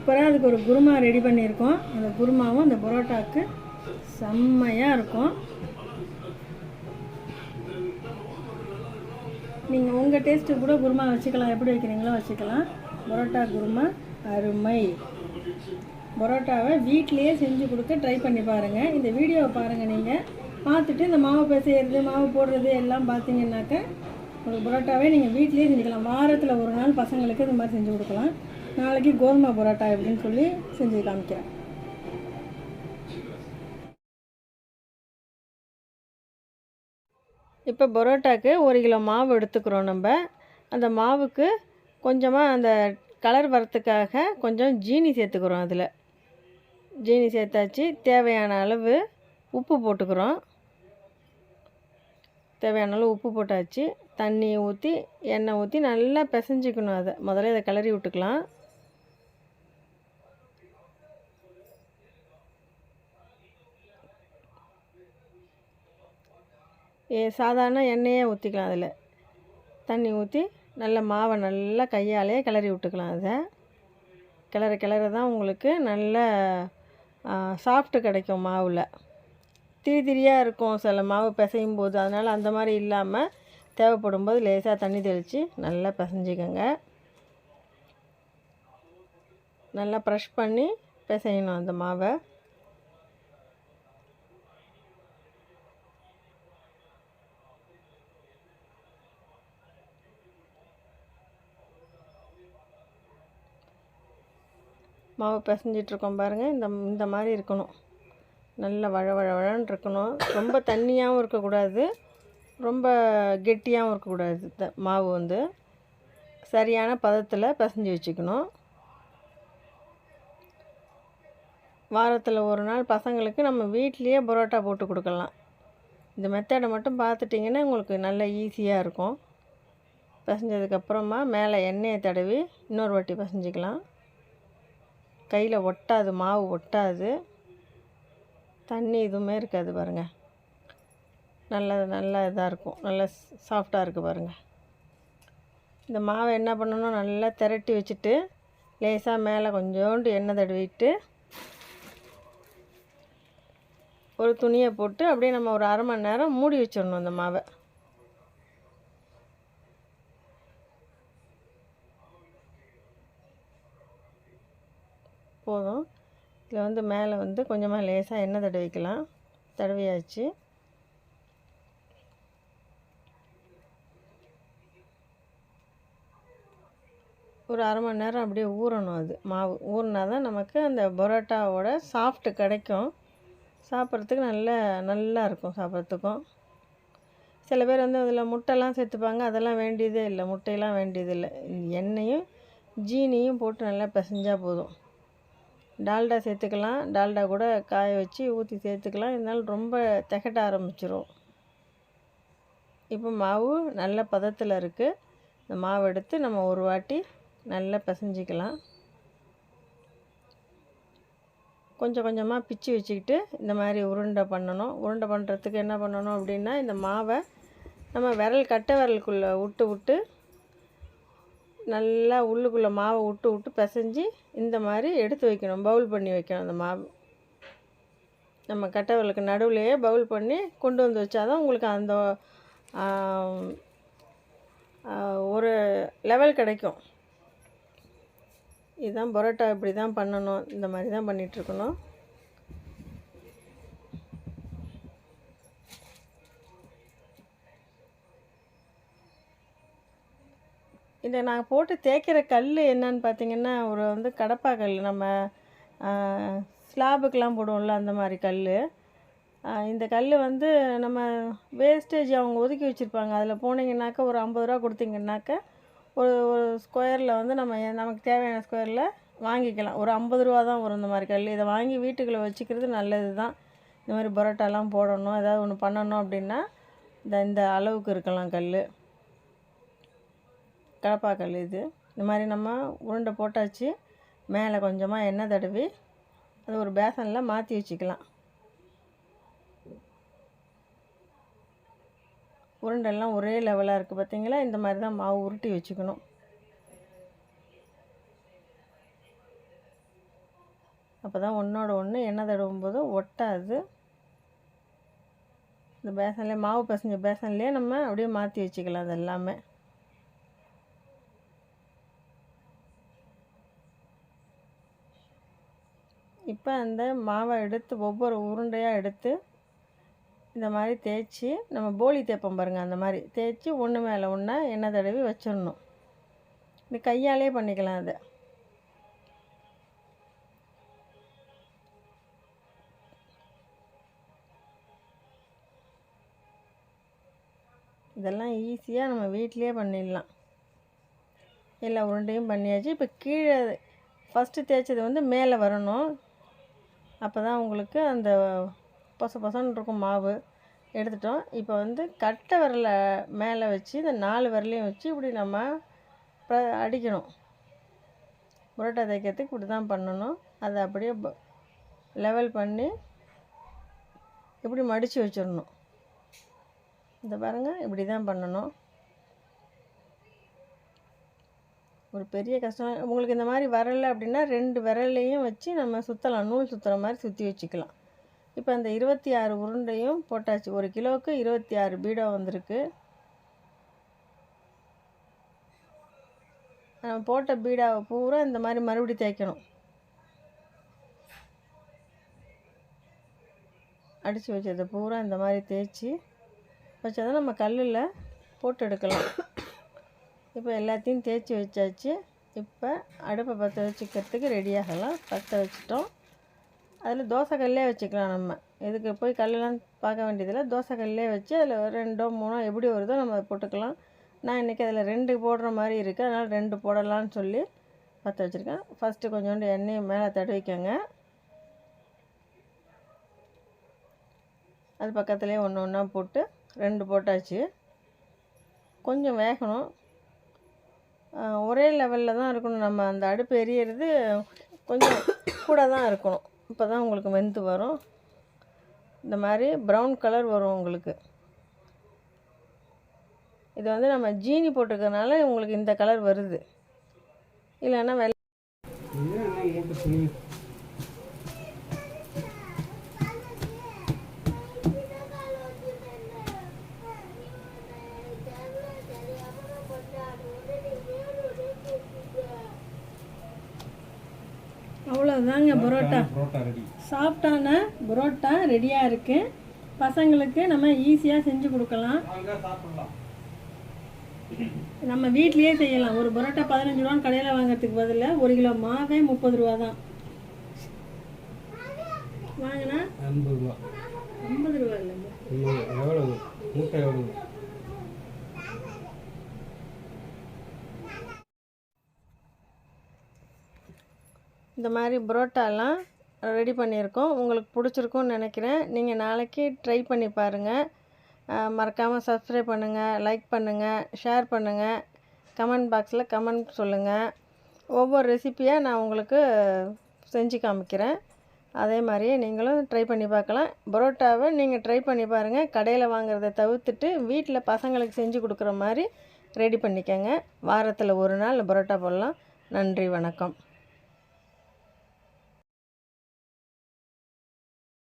சூப்பராக அதுக்கு ஒரு குருமா ரெடி பண்ணியிருக்கோம். அந்த குருமாவும் அந்த பரோட்டாவுக்கு செம்மையாக இருக்கும். நீங்கள் உங்கள் டேஸ்ட்டு கூட குருமா வச்சுக்கலாம். எப்படி வைக்கிறீங்களோ வச்சுக்கலாம். பரோட்டா குருமா அருமை. பரோட்டாவை வீட்டிலையே செஞ்சு கொடுக்க ட்ரை பண்ணி பாருங்கள் இந்த வீடியோவை பாருங்கள் நீங்கள் பார்த்துட்டு இந்த மாவு பிசையிறது மாவு போடுறது எல்லாம் பார்த்தீங்கன்னாக்க உங்களுக்கு பரோட்டாவே நீங்கள் வீட்டிலேயே செஞ்சுக்கலாம். வாரத்தில் ஒரு நாள் பசங்களுக்கு இந்த மாதிரி செஞ்சு கொடுக்கலாம். நாளைக்கு கோதுமை பரோட்டா எப்படின்னு சொல்லி செஞ்சு காமிக்கிறேன். இப்போ பரோட்டாக்கு ஒரு கிலோ மாவு எடுத்துக்கிறோம் நம்ம. அந்த மாவுக்கு கொஞ்சமாக அந்த கலர் வரத்துக்காக கொஞ்சம் ஜீனி சேர்த்துக்கிறோம் அதில். ஜீனி சேர்த்தாச்சு. தேவையான அளவு உப்பு போட்டுக்கிறோம். தேவையான அளவு உப்பு போட்டாச்சு. தண்ணி ஊற்றி எண்ணெய் ஊற்றி நல்லா பிசைஞ்சிக்கணும் அதை. முதல்ல இதை கிளறி விட்டுக்கலாம். சாதாரண எண்ணெயே ஊற்றிக்கலாம் அதில். தண்ணி ஊற்றி நல்ல மாவை நல்லா கையாலேயே கிளறி விட்டுக்கலாம் அதை. கிளற கிளற தான் உங்களுக்கு நல்ல சாஃப்ட்டு கிடைக்கும் மாவில். திரி திரியாக இருக்கும் சில மாவு பிசையும் போது அதனால் அந்த மாதிரி இல்லாமல் தேவைப்படும் போது லேசாக தண்ணி தெளித்து நல்லா பிசைஞ்சிக்கோங்க. நல்லா ப்ரெஷ் பண்ணி பிசையணும் அந்த மாவை. மாவு பிசைஞ்சிட்ருக்கோம் பாருங்கள் இந்த இந்த மாதிரி இருக்கணும். நல்ல வழ வழ வழன்னு இருக்கணும். ரொம்ப தண்ணியாகவும் இருக்கக்கூடாது. ரொம்ப கெட்டியாகவும் இருக்கக்கூடாது த மாவு வந்து. சரியான பதத்தில் பிசைஞ்சு வச்சுக்கணும். வாரத்தில் ஒரு நாள் பசங்களுக்கு நம்ம வீட்லேயே பரோட்டா போட்டு கொடுக்கலாம். இந்த மெத்தடை மட்டும் பார்த்துட்டிங்கன்னா உங்களுக்கு நல்ல ஈஸியாக இருக்கும். பிசைஞ்சதுக்கப்புறமா மேலே எண்ணெயை தடவி இன்னொரு வாட்டி பிசைஞ்சிக்கலாம். கையில் ஒட்டாது மாவு ஒட்டாது. தண்ணி எதுவுமே இருக்காது பாருங்கள் நல்ல நல்ல இதாக இருக்கும். நல்ல சாஃப்டாக இருக்குது பாருங்கள் இந்த மாவை என்ன பண்ணணும் நல்லா திரட்டி வச்சுட்டு லேசாக மேலே கொஞ்சோண்டு எண்ணெய் தடவிட்டு ஒரு துணியை போட்டு அப்படியே நம்ம ஒரு அரை மணி நேரம் மூடி வச்சிடணும் அந்த மாவை. போதும். இதில் வந்து மேலே வந்து கொஞ்சமாக லேசாக எண்ணெய் தடவிக்கலாம் தடவியாச்சு. ஒரு அரை மணி நேரம் அப்படியே ஊறணும் அது. மாவு. ஊறினா தான் நமக்கு அந்த பரோட்டாவோட சாஃப்ட்டு கிடைக்கும். சாப்பிட்றதுக்கு நல்ல நல்லா இருக்கும் சாப்பிட்றதுக்கும். சில பேர் வந்து அதில் முட்டைலாம் சேர்த்துப்பாங்க. அதெல்லாம் வேண்டியதே இல்லை. முட்டையெல்லாம் வேண்டியதில்லை. எண்ணெயும் ஜீனியும் போட்டு நல்லா பிசைஞ்சால் போதும். டால்டா சேர்த்துக்கலாம். டால்டா கூட காய வச்சு ஊற்றி சேர்த்துக்கலாம். இருந்தாலும் ரொம்ப திகட்ட ஆரம்பிச்சிரும். இப்போ மாவு நல்ல பதத்தில் இருக்குது இந்த மாவு எடுத்து நம்ம ஒரு வாட்டி நல்லா பிசைஞ்சிக்கலாம். கொஞ்சம் கொஞ்சமாக பிச்சு வச்சுக்கிட்டு இந்த மாதிரி உருண்டை பண்ணணும். உருண்டை பண்ணுறதுக்கு என்ன பண்ணணும் அப்படின்னா இந்த மாவை நம்ம விரல் கட்டை விரலுக்குள்ளே விட்டு விட்டு நல்லா உள்ளுக்குள்ளே மாவை விட்டு விட்டு பிசைஞ்சு இந்த மாதிரி எடுத்து வைக்கணும். பவுல் பண்ணி வைக்கணும் அந்த மாவு. நம்ம கட்டை நடுவுலையே பவுல் பண்ணி கொண்டு வந்து வச்சாதான் உங்களுக்கு அந்த ஒரு லெவல் கிடைக்கும். இதுதான் பரோட்டா இப்படி தான் பண்ணணும். இந்த மாதிரி தான் பண்ணிகிட்ருக்கணும் இந்த நாங்கள் போட்டு தேய்க்கிற கல் என்னன்னு பார்த்தீங்கன்னா ஒரு வந்து கடப்பா கல் நம்ம ஸ்லாபுக்கெலாம் போடுவோம்ல அந்த மாதிரி கல் இந்த கல் வந்து நம்ம வேஸ்டேஜ் அவங்க ஒதுக்கி வச்சுருப்பாங்க. அதில் போனீங்கன்னாக்கா ஒரு ஐம்பது ரூபா கொடுத்தீங்கன்னாக்கா ஒரு ஒரு ஸ்கொயரில் வந்து நம்ம நமக்கு தேவையான ஸ்கொயரில் வாங்கிக்கலாம். ஒரு ஐம்பது ரூபா தான் வரும் இந்த மாதிரி கல் இதை வாங்கி வீட்டுக்குள்ளே வச்சுக்கிறது நல்லது தான். இந்த மாதிரி பரோட்டாலாம் போடணும். ஏதாவது ஒன்று பண்ணணும் அப்படின்னா இந்த இந்த அளவுக்கு இருக்கலாம் கல் கடப்பாக்கல் இது. இந்த மாதிரி நம்ம உருண்டை போட்டாச்சு மேலே கொஞ்சமாக எண்ணெய் தடவி அது ஒரு பேசனில் மாற்றி வச்சுக்கலாம். உருண்டெல்லாம் ஒரே லெவலாக இருக்குது பார்த்திங்களா இந்த மாதிரி தான் மாவு உருட்டி வச்சுக்கணும். அப்போ தான் ஒன்றோட ஒன்று எண்ணெய் தடவும் போது ஒட்டாது. இந்த பேசன்லேயே மாவு பசஞ்ச பேசன்லேயே நம்ம அப்படியே மாற்றி வச்சுக்கலாம் அது எல்லாமே இப்போ அந்த மாவை எடுத்து ஒவ்வொரு உருண்டையாக எடுத்து இந்த மாதிரி தேய்ச்சி நம்ம போலி தேய்ப்போம் பாருங்கள் அந்த மாதிரி. தேய்ச்சி ஒன்று மேலே ஒன்றா எண்ணெய் தடவி வச்சிடணும். இது கையாலே பண்ணிக்கலாம் அதை. இதெல்லாம் ஈஸியாக நம்ம வீட்டிலையே பண்ணிடலாம். எல்லா உருண்டையும் பண்ணியாச்சு. இப்போ கீழே ஃபஸ்ட்டு தேய்ச்சது வந்து மேலே வரணும். அப்போ தான் உங்களுக்கு அந்த பொச பொசன்னு இருக்கும் மாவு எடுத்துட்டோம். இப்போ வந்து கட்டை விரலை மேலே வச்சு இந்த நாலு விரலையும் வச்சு இப்படி நம்ம அடிக்கணும். புரோட்டா தைக்கிறதுக்கு இப்படி தான் பண்ணணும். அதை அப்படியே லெவல் பண்ணி இப்படி மடித்து வச்சிடணும். இந்த பாருங்கள் இப்படி தான் பண்ணணும். ஒரு பெரிய கஷ்டம். உங்களுக்கு இந்த மாதிரி வரலை அப்படின்னா ரெண்டு விரலையும் வச்சு நம்ம சுற்றலாம் நூல் சுற்றுற மாதிரி சுற்றி வச்சுக்கலாம். இப்போ அந்த இருபத்தி ஆறு உருண்டையும் போட்டாச்சு. ஒரு கிலோவுக்கு இருபத்தி ஆறு பீடா வந்திருக்கு. நம்ம போட்ட பீடாவை பூரா இந்த மாதிரி மறுபடி தேய்க்கணும். அடித்து வச்சதை பூரா இந்த மாதிரி தேய்ச்சி வச்சதை நம்ம கல்லில் போட்டு எடுக்கலாம். இப்போ எல்லாத்தையும் தேய்ச்சி வச்சாச்சு. இப்போ அடுப்பை பற்ற வச்சுக்கிறதுக்கு ரெடியாகலாம் பற்ற வச்சிட்டோம். அதில் தோசை கல்லே வச்சுக்கலாம் நம்ம. இதுக்கு போய் கல்லெலாம் பார்க்க வேண்டியதில்லை. தோசை கல்லே வச்சு அதில் ரெண்டோ மூணோ எப்படி வருதோ நம்ம அதை போட்டுக்கலாம். நான் இன்றைக்கி அதில் ரெண்டு போடுற மாதிரி இருக்குது அதனால் ரெண்டு போடலான்னு சொல்லி பற்ற வச்சுருக்கேன். ஃபஸ்ட்டு கொஞ்சோண்டு எண்ணெயை மேலே தடவிக்கோங்க. அது பக்கத்துலேயே ஒன்று ஒன்றா போட்டு ரெண்டு போட்டாச்சு. கொஞ்சம் வேகணும். ஒரே லெவலில் தான் இருக்கணும். நம்ம அந்த அடுப்பு எரியறது கொஞ்சம் கூட தான் இருக்கணும். இப்போ தான் உங்களுக்கு வெந்து வரும். இந்த மாதிரி ப்ரௌன் கலர் வரும் உங்களுக்கு. இது வந்து நம்ம ஜீனி போட்டிருக்கிறதுனால உங்களுக்கு இந்த கலர் வருது. இல்லைன்னா வெள்ளை அவ்வளோதாங்க பரோட்டா. புரோட்டா ரெடி. சாஃப்டான பரோட்டா ரெடியாக இருக்குது பசங்களுக்கு நம்ம ஈஸியாக செஞ்சு கொடுக்கலாம். நம்ம வீட்லேயே செய்யலாம். ஒரு பரோட்டா பதினஞ்சு ரூபான்னு கடையில் வாங்குறதுக்கு பதிலாக ஒரு கிலோ மாவே முப்பது ரூபா தான். வாங்கினா எண்பது ரூபா. ஐம்பது ரூபா இல்லை எவ்வளவு? மூட்டை எவ்வளவு? இந்த மாதிரி புரோட்டாலாம் ரெடி பண்ணியிருக்கோம். உங்களுக்கு பிடிச்சிருக்கும்னு நினைக்கிறேன். நீங்கள் நாளைக்கு ட்ரை பண்ணி பாருங்கள் மறக்காமல் சப்ஸ்கிரைப் பண்ணுங்கள் லைக் பண்ணுங்கள் ஷேர் பண்ணுங்கள் கமெண்ட் பாக்ஸில் கமெண்ட் சொல்லுங்கள் ஒவ்வொரு ரெசிப்பியாக நான் உங்களுக்கு செஞ்சு காமிக்கிறேன். அதே மாதிரியே நீங்களும் ட்ரை பண்ணி பார்க்கலாம். பரோட்டாவை நீங்கள் ட்ரை பண்ணி பாருங்கள் கடையில் வாங்குறத தவிர்த்துட்டு வீட்டில் பசங்களுக்கு செஞ்சு கொடுக்குற மாதிரி ரெடி பண்ணிக்கங்க. வாரத்தில் ஒரு நாள் பரோட்டா போடலாம். நன்றி வணக்கம்.